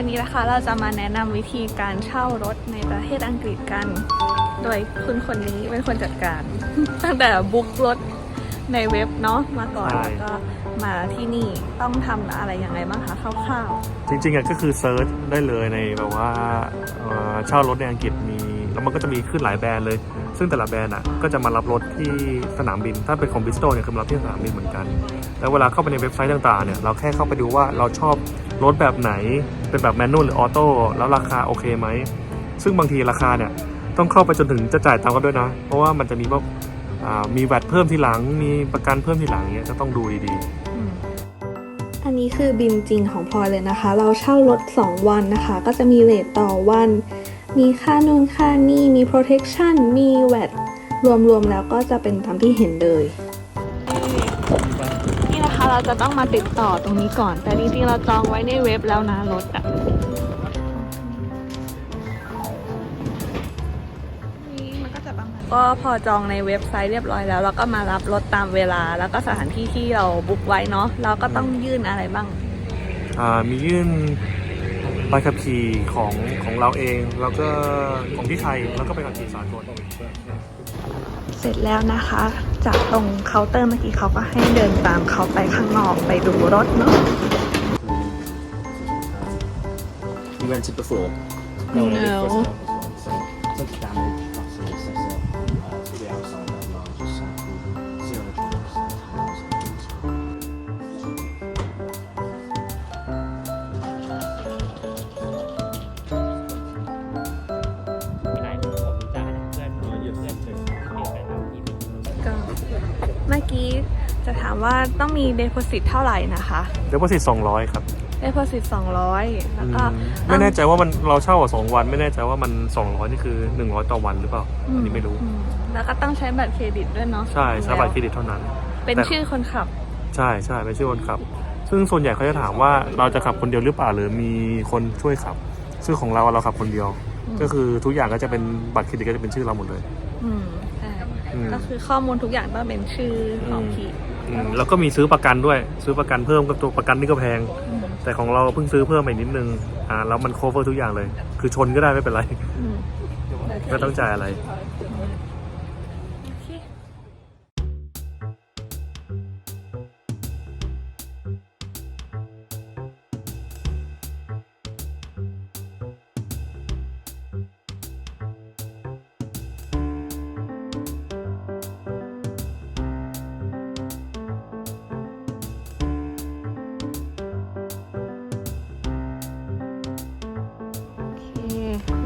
วันนี้นะคะเราจะมาแนะนำวิธีการเช่ารถในประเทศอังกฤษกัน โดยคุณคนนี้เป็นคนจัดการ ตั้งแต่บุ๊กรถในเว็บเนาะมาก่อนใช่แล้วก็มาที่นี่ต้องทำอะไรยังไงบ้างคะคร่าวจริงๆอะก็คือเซิร์ชได้เลยในแบบว่าเอ่อเช่ารถในอังกฤษมีแล้วมันก็จะมีขึ้นหลายแบรนด์เลย ซึ่งแต่ละแบรนด์อะก็จะมารับรถที่สนามบิน ถ้าเป็นของบิสโตเนี่ยคือมารับที่สนามบินเหมือนกัน แล้วเวลาเข้าไปในเว็บไซต์ต่างๆเนี่ยเราแค่เข้าไปดูว่าเราชอบ รถแบบไหน เป็นแบบแมนนวลหรือออโต้แล้วราคาโอเคไหม ซึ่งบางทีราคาเนี่ย ต้องเข้าไปจนถึงจะจ่ายตังค์กันด้วยนะ เพราะว่ามันจะมีพวกอ่ามีแวดเพิ่มทีหลัง มีประกันเพิ่มทีหลังเงี้ยก็ต้องดูดีๆ อันนี้คือบินจริงของพลอยเลยนะคะ เราเช่ารถ 2 วันนะคะ ก็จะมีเลทต่อวัน มีค่านู่นค่านี่ มี protection มีแวดรวมๆแล้วก็จะเป็นตามที่เห็นเลย เราจะต้องมาติดต่อตรงนี้ก่อน แต่จริงๆเราจองไว้ในเว็บแล้วนะรถอะนี่มันก็จะประมาณก็พอจองในเว็บไซต์เรียบร้อยแล้ว เราก็มารับรถตามเวลา แล้วก็สถานที่ที่เราบุ๊กไว้เนาะเราก็ต้องยื่นอะไรบ้างอ่ามียื่นใบขับขี่ของของเราเอง แล้วก็ของที่ไทยแล้วก็ไปขับขี่สากล เสร็จแล้วนะคะ จากตรงเคาน์เตอร์เมื่อกี้เขาก็ให้เดินตามเขาไปข้างนอกไปดูรถเนาะ You rented before? No. you did first time before, So, took damage, เมื่อกี้จะถามว่าต้องมีเด p o สิตเท่าไหร่นะคะเดี๋ยวก็สิสองร้อยครับเด p o สิต200แล้วก็ไม่แน่ใจว่ามันเราเช่าอะสองวัน ไม่แน่ใจว่ามันสองร้อยนี่คือหนึ่งร้อยต่อวันหรือเปล่าอันนี้ไม่รู้อืมแล้วก็ต้องใช้บัตรเครดิตด้วยเนาะใช่ใช้บัตรเครดิตเท่านั้น เป็นแต่ชื่อคนขับ ใช่ใช่เป็นชื่อคนขับ ซึ่งส่วนใหญ่เขาจะถามว่าเราจะขับคนเดียวหรือเปล่าหรือมีคนช่วยขับ ซึ่งของเราเราขับคนเดียวอืมก็คือทุกอย่างก็จะเป็นบัตรเครดิตก็จะเป็นชื่อเราหมดเลยอืมใช่อืม ก็คือข้อมูลทุกอย่างต้องเป็นชื่อของพี่อืมแล้วก็มีซื้อประกันด้วย ซื้อประกันเพิ่มก็ตัวประกันนี่ก็แพงอืมแต่ของเราเพิ่งซื้อเพิ่มไปนิดนึงอ่าแล้วมัน cover ทุกอย่างเลย คือชนก็ได้ไม่เป็นไรอืมไม่ต้องจ่ายอะไร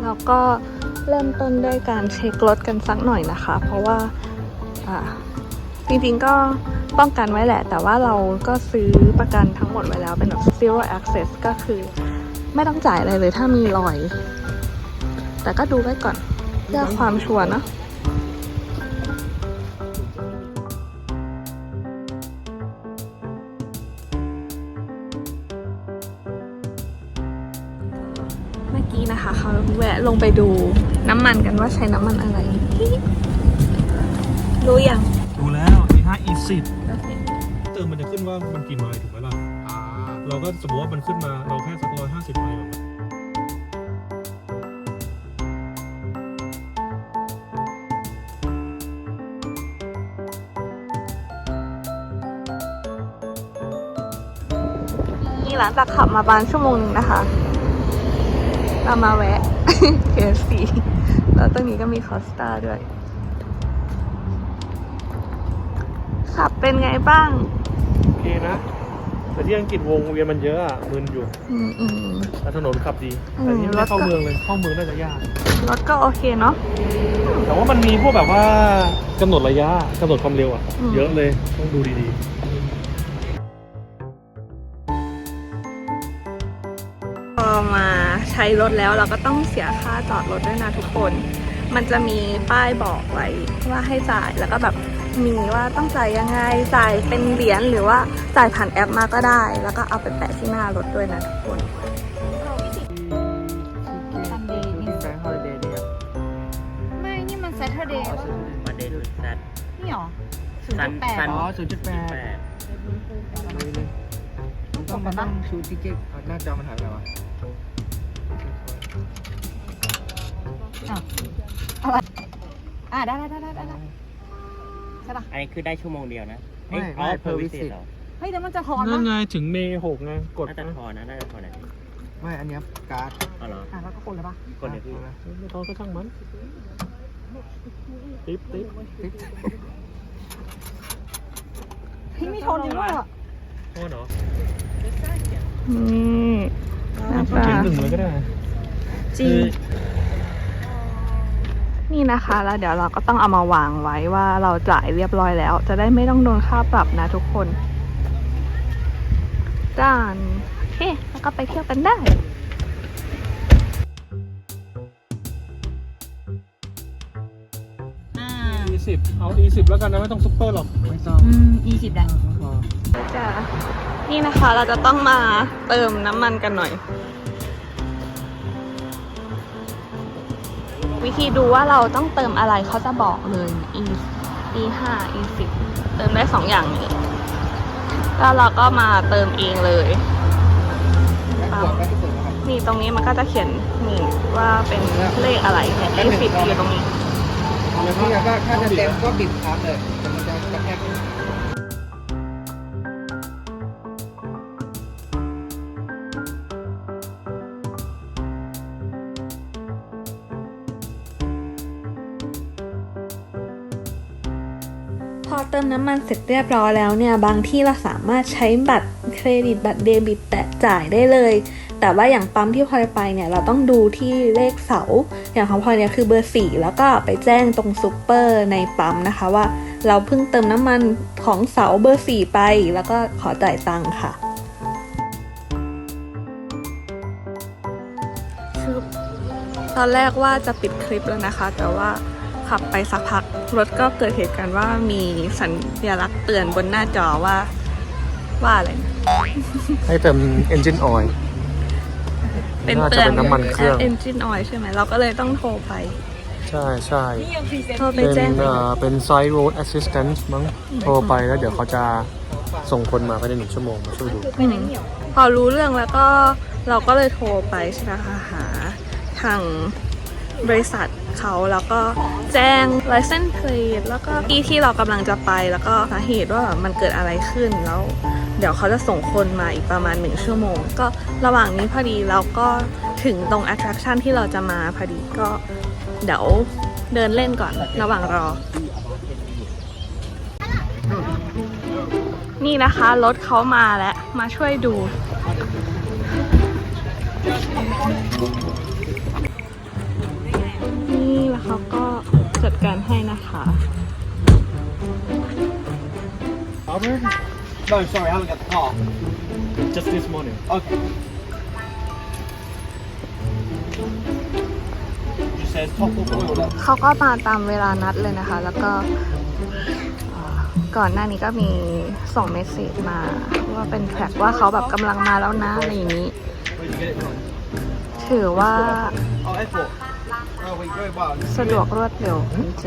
แล้วก็เริ่มต้นด้วยการเช็ครถกันสักหน่อยนะคะ เพราะว่าจริงๆก็ป้องกันไว้แหละ แต่ว่าเราก็ซื้อประกันทั้งหมดไว้แล้วเป็นแบบ zero access ก็คือไม่ต้องจ่ายอะไรเลยถ้ามีรอย แต่ก็ดูไว้ก่อนเพื่อความชัวร์เนะ เมื่อกี้นะคะเขาแวะลงไปดูน้ำมันกันว่าใช้น้ำมันอะไร รู้ยังดูแล้ว E5 E10 เติมมันจะขึ้นว่ามันกี่ไมล์ถูกไหมล่ะเราก็สมมติว่ามันขึ้นมาเราแค่สักร้อยห้าสิบไมล์แบบนี่หลังจากขับมาประมาณชั่วโมงหนึงนะคะ เรามาแวะ KFC แล้วตรงนี้ก็มีคอสตาด้วย ขับเป็นไงบ้าง โอเคนะ แต่ที่อังกฤษวงเวียนมันเยอะอะมึนอยู่อืมอืม แต่ถนนขับดีอืม แต่นี่ไม่ได้เข้ารถก็เมืองเลยเข้าเมืองน่าจะยาก รถก็โอเคเนาะ แต่ว่ามันมีพวกแบบว่ากำหนดระยะกำหนดความเร็วอะ อืม เยอะเลยต้องดูดีพ ใช้รถแล้วเราก็ต้องเสียค่าจอดรถด้วยนะทุกคน มันจะมีป้ายบอกไว้ว่าให้จ่ายแล้วก็แบบมีว่าต้องจ่ายยังไงจ่ายเป็นเหรียญหรือว่าจ่ายผ่านแอปมาก็ได้ แล้วก็เอาไปแปะที่หน้ารถด้วยนะทุกคนซันเดย์นี่แบงค์ฮอลิเดย์เนี่ยไม่นี่มัน Saturday ป่ะประเด็นแซดนี่หรอศูนย์ซันแปดซันอ๋อศูนย์จุดแปดแปดต้องมานั่งชูทิเก็ตหน้าจอมันหายไปไหนวะ อะอะไรอะได้ได้ได้ได้ได้ใช่ปะอันนี้คือได้ชั่วโมงเดียวนะไม่เอ้ยอ๋อ ไม่ per per visit visit เหรอเฮ้ยเดี๋ยวมันจะถอนนั่นะนไงถึงเมย์หกไงกดน่าจะพอนะน่าจะพอนะไม่ อันเนี้ยการ์ดอ๋อเหรออะแล้วก็คนเลยปะคนเดียวพี่ไม่ต้องก็ช่างมันติ๊บติ๊บเฮ้ยมีทอนจริงด้วยอะโทษเหรอนี่หน้าตา เขียนหนึ่งเลยก็ได้ จริง นี่นะคะแล้วเดี๋ยวเราก็ต้องเอามาวางไว้ว่าเราจ่ายเรียบร้อยแล้ว จะได้ไม่ต้องโดนค่าปรับนะทุกคนจ้านโอเคแล้วก็ไปเที่ยวกันได้อ่า E สิบเอา E สิบแล้วกันนะ ไม่ต้องซุปเปอร์หรอก ไม่ต้องอืมยี่สิบได้จะนี่นะคะเราจะต้องมาเติมน้ำมันกันหน่อย วิธีดูว่าเราต้องเติมอะไรเขาจะบอกเลย e e ห้า e สิบเติมได้สองอย่างนี้แล้วเราก็มาเติมเองเลยปั๊มนี่ตรงนี้มันก็จะเขียนนี่ว่าเป็นเลขอะไรเนี่ยเลขสิบอยู่ตรงนี้แล้วพี่ก็ถ้าจะเต็มก็บิดค้างเลย อเติมน้ำมันเสร็จเรียบร้อยแล้วเนี่ย บางที่เราสามารถใช้บัตรเครดิตบัตรเดบิตแตะจ่ายได้เลย แต่ว่าอย่างปั๊มที่พลอยไปเนี่ย เราต้องดูที่เลขเสา อย่างของพลอยเนี่ยคือเบอร์สี่แล้วก็ไปแจ้งตรงซูเปอร์ในปั๊มนะคะว่า เราเพิ่งเติมน้ำมันของเสาเบอร์สี่ไป แล้วก็ขอจ่ายตังค่ะคือตอนแรกว่าจะปิดคลิปแล้วนะคะ แต่ว่า ขับไปสักพัก รถก็เกิดเหตุการณ์ว่ามีสัญลักษณ์เตือนบนหน้าจอว่าว่าอะไรนะให้เติม engine oil เป็นน่าจะเตือนเป็นน้ำมันเครื่อง เอนจินออยใช่ไหมเราก็เลยต้องโทรไป ใช่ใช่โทรไปเป็นแจ้งเอ่อเป็น side road assistant มั้งโทรไปแล้วเดี๋ยวเขาจะส่งคนมาภายในหนึ่งชั่วโมงมาช่วยดู อืมพอรู้เรื่องแล้วก็เราก็เลยโทรไปใช่ไหมคะหาทาง บริษัทเขาแล้วก็แจ้ง license plate แล้วก็ที่ที่เรากำลังจะไปแล้วก็สาเหตุว่าแบบมันเกิดอะไรขึ้นแล้ว เดี๋ยวเขาจะส่งคนมาอีกประมาณหนึ่งชั่วโมง ก็ระหว่างนี้พอดีเราก็ถึงตรง attraction ที่เราจะมาพอดีก็เดี๋ยวเดินเล่นก่อนระหว่างรอ นี่นะคะรถเขามาแล้ว มาช่วยดู นี่แล้วเขาก็จัดการให้นะคะ Albert? No, sorry, I haven't got the car. just this morning Okay. Just says top up oil there. เขาก็มาตามเวลานัดเลยนะคะ แล้วก็เอ่อก่อนหน้านี้ก็มีส่งเมสเซจมาว่าเป็นแท็กว่าเขาแบบกำลังมาแล้วนะอะไรอย่างนี้ Where'd you get it from? ถือว่า Oh, airport. สะดวกรวดเร็วทันใจ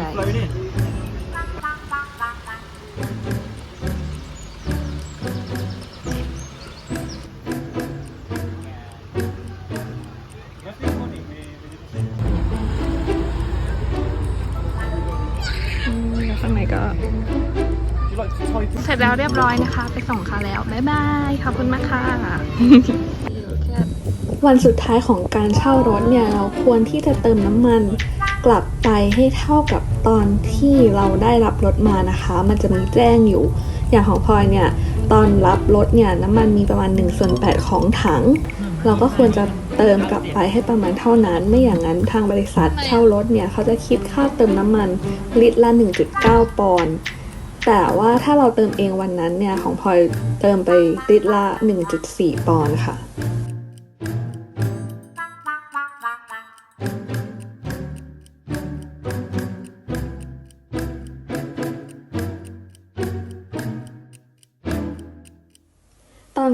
ข้างในก็ เสร็จแล้วเรียบร้อยนะคะ ไปส่งเขาแล้ว บ๊ายบาย ขอบคุณมากค่ะ วันสุดท้ายของการเช่ารถเนี่ยเราควรที่จะเติมน้ำมันกลับไปให้เท่ากับตอนที่เราได้รับรถมานะคะ มันจะมีแจ้งอยู่ อย่างของพลอยเนี่ยตอนรับรถเนี่ยน้ำมันมีประมาณ1ส่วน8ของถัง เราก็ควรจะเติมกลับไปให้ประมาณเท่านั้น ไม่อย่างนั้นทางบริษัทเช่ารถเนี่ยเขาจะคิดค่าเติมน้ำมันลิตรละ 1.9 ปอนด์แต่ว่าถ้าเราเติมเองวันนั้นเนี่ยของพลอยเติมไปลิตรละ 1.4 ปอนด์ค่ะ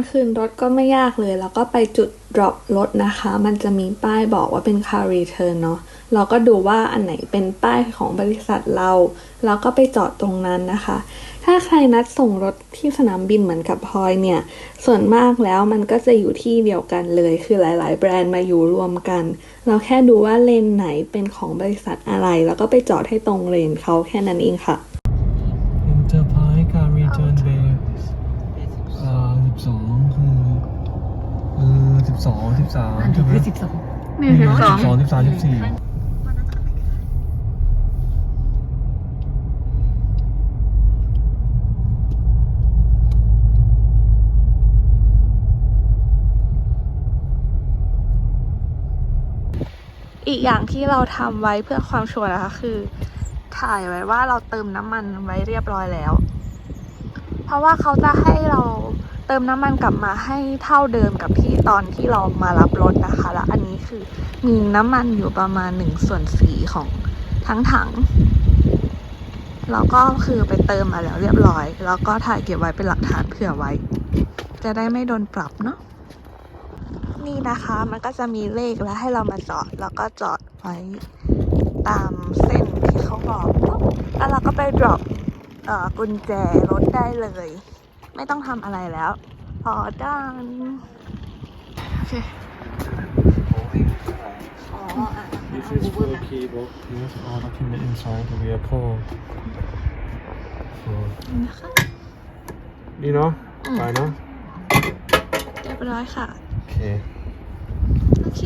ขึ้นรถก็ไม่ยากเลย แล้วก็ไปจุด drop รถนะคะ มันจะมีป้ายบอกว่าเป็น car return เนาะเราก็ดูว่าอันไหนเป็นป้ายของบริษัทเราแล้วก็ไปจอดตรงนั้นนะคะ ถ้าใครนัดส่งรถที่สนามบินเหมือนกับพลอยเนี่ย ส่วนมากแล้วมันก็จะอยู่ที่เดียวกันเลย คือหลาย ๆ แบรนด์มาอยู่รวมกัน เราแค่ดูว่าเลนไหนเป็นของบริษัทอะไร แล้วก็ไปจอดให้ตรงเลนเขาแค่นั้นเองค่ะ Enterprise Car Return Bay อ่าสิบสองคือเออ สิบสองสิบสามอันใช่นี้ไหมคือสิบสองนี่สิบสองสิบสอง สิบสามสิบสี่อีกอย่างที่เราทำไว้เพื่อความชัวร์นะคะคือ ถ่ายไว้ว่าเราเติมน้ำมันไว้เรียบร้อยแล้ว เพราะว่าเขาจะให้เราเติมน้ำมันกลับมาให้เท่าเดิมกับที่ตอนที่เรามารับรถนะคะ แล้วอันนี้คือมีน้ำมันอยู่ประมาณหนึ่งส่วนสี่ของทั้งถังแล้วก็คือไปเติมมาแล้วเรียบร้อย แล้วก็ถ่ายเก็บไว้เป็นหลักฐานเผื่อไว้ จะได้ไม่โดนปรับเนาะนี่นะคะมันก็จะมีเลขแล้วให้เรามาจอดแล้วก็จอดไว้ตามเส้นที่เขาบอกแล้วเราก็ไป drop เอ่อกุญแจรถได้เลย ไม่ต้องทำอะไรแล้ว พอด้านโอเค อ๋ออะ This is full keyboard use all document inside the vehicle นะคะดีเนาะอืมไปเนาะ เรียบร้อยค่ะ โอเค โอเค